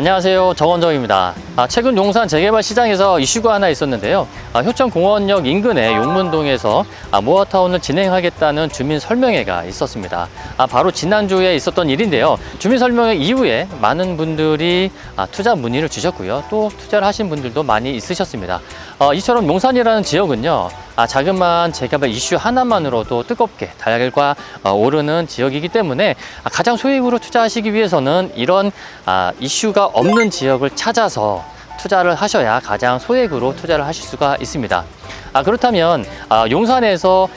안녕하세요. 정원정입니다. 아, 최근 용산 재개발 시장에서 이슈가 하나 있었는데요. 아, 효천공원역 인근의 용문동에서 아, 모아타운을 진행하겠다는 주민 설명회가 있었습니다. 아, 바로 지난주에 있었던 일인데요. 주민 설명회 이후에 많은 분들이 아, 투자 문의를 주셨고요. 또 투자를 하신 분들도 많이 있으셨습니다. 어, 이처럼 용산이라는 지역은요. 아, 자그마한 재개발 이슈 하나만으로도 뜨겁게 달걀과 어, 오르는 지역이기 때문에 아, 가장 소액으로 투자하시기 위해서는 이런 아, 이슈가 없는 지역을 찾아서 투자를 하셔야 가장 소액으로 투자를 하실 수가 있습니다. 아, 그렇다면 아, 용산에서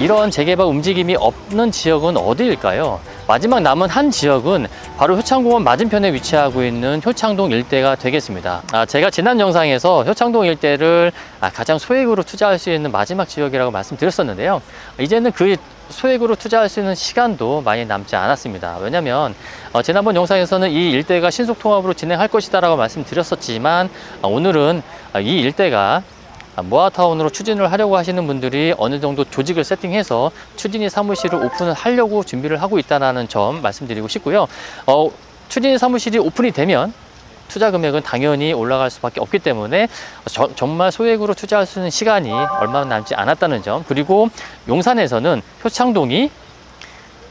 이런 재개발 움직임이 없는 지역은 어디일까요? 마지막 남은 한 지역은 바로 효창공원 맞은편에 위치하고 있는 효창동 일대가 되겠습니다. 아, 제가 지난 영상에서 효창동 일대를 아, 가장 소액으로 투자할 수 있는 마지막 지역이라고 말씀드렸었는데요. 이제는 그 소액으로 투자할 수 있는 시간도 많이 남지 않았습니다. 왜냐하면 어, 지난번 영상에서는 이 일대가 신속 통합으로 진행할 것이다라고 말씀드렸었지만 어, 오늘은 어, 이 일대가 아, 모아타운으로 추진을 하려고 하시는 분들이 어느 정도 조직을 세팅해서 추진이 사무실을 오픈을 하려고 준비를 하고 있다는 점 말씀드리고 싶고요. 어, 추진이 사무실이 오픈이 되면 투자 금액은 당연히 올라갈 수밖에 없기 때문에 저- 정말 소액으로 투자할 수 있는 시간이 얼마 남지 않았다는 점 그리고 용산에서는 효창동이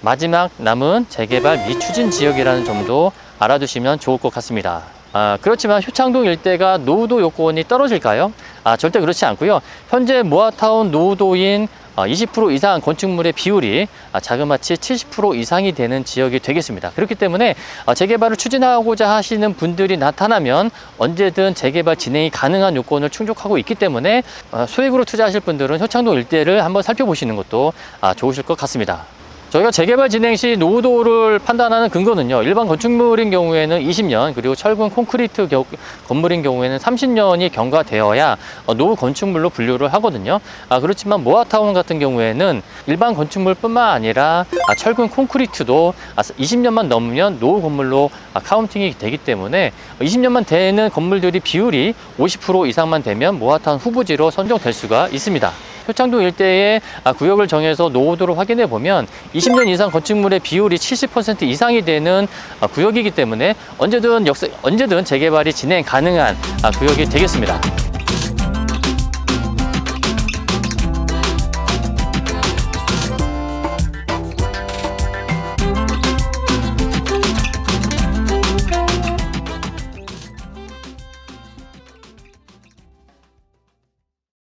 마지막 남은 재개발 미추진 지역이라는 점도 알아두시면 좋을 것 같습니다. 아, 그렇지만 효창동 일대가 노후도 요건이 떨어질까요? 아, 절대 그렇지 않고요. 현재 모아타운 노후도인 어, 20% 이상 건축물의 비율이 아, 자그마치 70% 이상이 되는 지역이 되겠습니다. 그렇기 때문에 어, 재개발을 추진하고자 하시는 분들이 나타나면 언제든 재개발 진행이 가능한 요건을 충족하고 있기 때문에 어, 소액으로 투자하실 분들은 효창동 일대를 한번 살펴보시는 것도 아, 좋으실 것 같습니다. 저희가 재개발 진행 시 노후도를 판단하는 근거는요. 일반 건축물인 경우에는 20년, 그리고 철근 콘크리트 겨- 건물인 경우에는 30년이 경과되어야 어, 노후 건축물로 분류를 하거든요. 아, 그렇지만 모아타운 같은 경우에는 일반 건축물뿐만 아니라 아, 철근 콘크리트도 아, 20년만 넘으면 노후 건물로 아, 카운팅이 되기 때문에 20년만 되는 건물들이 비율이 50% 이상만 되면 모아타운 후보지로 선정될 수가 있습니다. 효창동 일대의 아, 구역을 정해서 노후도를 확인해 보면 20년 이상 건축물의 비율이 70% 이상이 되는 아, 구역이기 때문에 언제든 역사, 언제든 재개발이 진행 가능한 아, 구역이 되겠습니다.